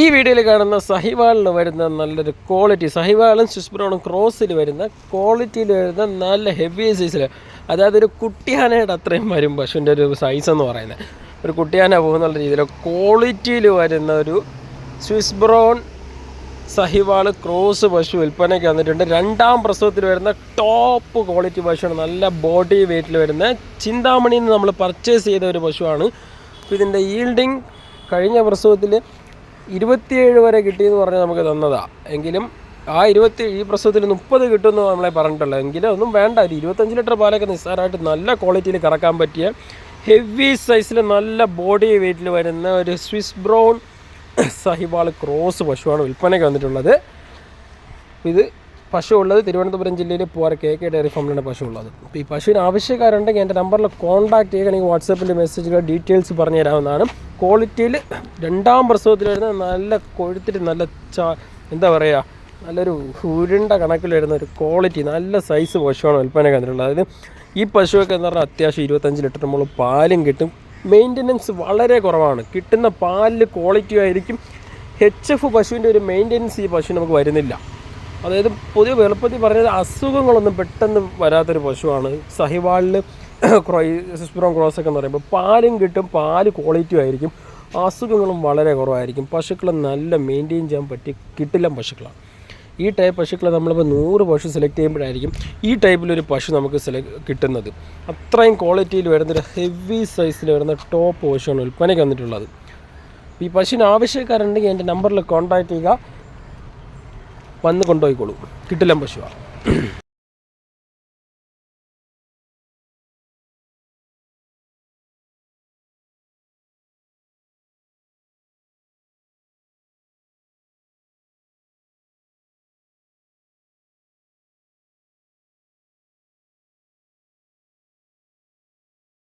ഈ വീഡിയോയിൽ കാണുന്ന സഹിവാളിൽ വരുന്ന നല്ലൊരു ക്വാളിറ്റി സഹിവാളും സ്വിസ് ബ്രൗണും ക്രോസിൽ വരുന്ന ക്വാളിറ്റിയിൽ വരുന്ന നല്ല ഹെവി സൈസിൽ അതായത് ഒരു കുട്ടിയാനയുടെ അത്രയും വരും പശുവിന്റെ ഒരു സൈസ് എന്ന് പറയുന്നത്. ഒരു കുട്ടിയാന പോകുന്ന രീതിയിൽ ക്വാളിറ്റിയിൽ വരുന്ന ഒരു സ്വിസ് ബ്രോൺ സഹിവാൾ ക്രോസ് പശു വിൽപ്പനയ്ക്ക് വന്നിട്ടുണ്ട്. രണ്ടാം പ്രസവത്തിൽ വരുന്ന ടോപ്പ് ക്വാളിറ്റി പശുവാണ്. നല്ല ബോഡി വെയിറ്റിൽ വരുന്ന ചിന്താമണിയിൽ നിന്ന് നമ്മൾ പർച്ചേസ് ചെയ്ത ഒരു പശുവാണ്. ഇതിന്റെ ഈൽഡിങ് കഴിഞ്ഞ പ്രസവത്തിൽ ഇരുപത്തിയേഴ് വരെ കിട്ടി എന്ന് പറഞ്ഞ് നമുക്ക് തന്നതാ. എങ്കിലും ആ ഇരുപത്തി ഈ പ്രസവത്തിൽ മുപ്പത് കിട്ടുമെന്ന് നമ്മളെ പറഞ്ഞിട്ടുള്ളത് എങ്കിലും ഒന്നും വേണ്ട. ഒരു ഇരുപത്തഞ്ച് ലിറ്റർ പാലൊക്കെ നിസ്സാരമായിട്ട് നല്ല ക്വാളിറ്റിയിൽ കറക്കാൻ പറ്റിയ ഹെവി സൈസിൽ നല്ല ബോഡി വെയിറ്റിൽ വരുന്ന ഒരു സ്വിസ് ബ്രൗൺ സഹിബാൾ ക്രോസ് പശുവാണ് വിൽപ്പനയ്ക്ക് വന്നിട്ടുള്ളത്. ഇത് പശു ഉള്ളത് തിരുവനന്തപുരം ജില്ലയിൽ പോര കെ കെ ഡയറി ഫാമിലാണ് പശു ഉള്ളത്. അപ്പോൾ ഈ പശുവിന് ആവശ്യക്കാരുണ്ടെങ്കിൽ എന്റെ നമ്പറിൽ കോൺടാക്ട് ചെയ്യുകയാണെങ്കിൽ വാട്സാപ്പിൽ മെസ്സേജുകൾ ഡീറ്റെയിൽസ് പറഞ്ഞു തരാവുന്നതാണ് ക്വാളിറ്റിയിൽ രണ്ടാം പ്രസവത്തിൽ വരുന്ന നല്ല കൊഴുത്തിട്ട് നല്ല എന്താ പറയുക നല്ലൊരു ഉരുണ്ട കണക്കിൽ വരുന്ന ഒരു ക്വാളിറ്റി നല്ല സൈസ് പശുവാണ് വിൽപ്പന കേന്ദ്രമുള്ളത്. അതായത് ഈ പശുവൊക്കെ എന്ന് പറഞ്ഞാൽ അത്യാവശ്യം ഇരുപത്തഞ്ച് ലിറ്റർ നമ്മൾ പാലും കിട്ടും. മെയിന്റനൻസ് വളരെ കുറവാണ്. കിട്ടുന്ന പാലിൽ ക്വാളിറ്റി ആയിരിക്കും. എച്ച് എഫ് പശുവിന്റെ ഒരു മെയിന്റനൻസ് ഈ പശു നമുക്ക് വരുന്നില്ല. അതായത് പൊതുവെ എളുപ്പത്തിൽ പറഞ്ഞത് അസുഖങ്ങളൊന്നും പെട്ടെന്ന് വരാത്തൊരു പശുവാണ്. സഹിവാളിൽ ക്രോയിസ്പ്രോം ക്രോസ് ഒക്കെ എന്ന് പറയുമ്പോൾ പാലും കിട്ടും പാൽ ക്വാളിറ്റി ആയിരിക്കും. അസുഖങ്ങളും വളരെ കുറവായിരിക്കും. പശുക്കളെ നല്ല മെയിന്റെയിൻ ചെയ്യാൻ പറ്റി കിട്ടില്ല പശുക്കളാണ്. ഈ ടൈപ്പ് പശുക്കളെ നമ്മളിപ്പോൾ നൂറ് പശു സെലക്ട് ചെയ്യുമ്പോഴായിരിക്കും ഈ ടൈപ്പിലൊരു പശു നമുക്ക് സെലക്ട് കിട്ടുന്നത്. അത്രയും ക്വാളിറ്റിയിൽ വരുന്നൊരു ഹെവി സൈസിൽ വരുന്ന ടോപ്പ് പശുവാണ് വിൽപ്പനയ്ക്ക് വന്നിട്ടുള്ളത്. ഈ പശുവിന് ആവശ്യക്കാരുണ്ടെങ്കിൽ എന്റെ നമ്പറിൽ കോൺടാക്റ്റ് ചെയ്യുക. വന്ന് കൊണ്ടുപോയിക്കോളൂ. കിട്ടില്ല പശുവാണ്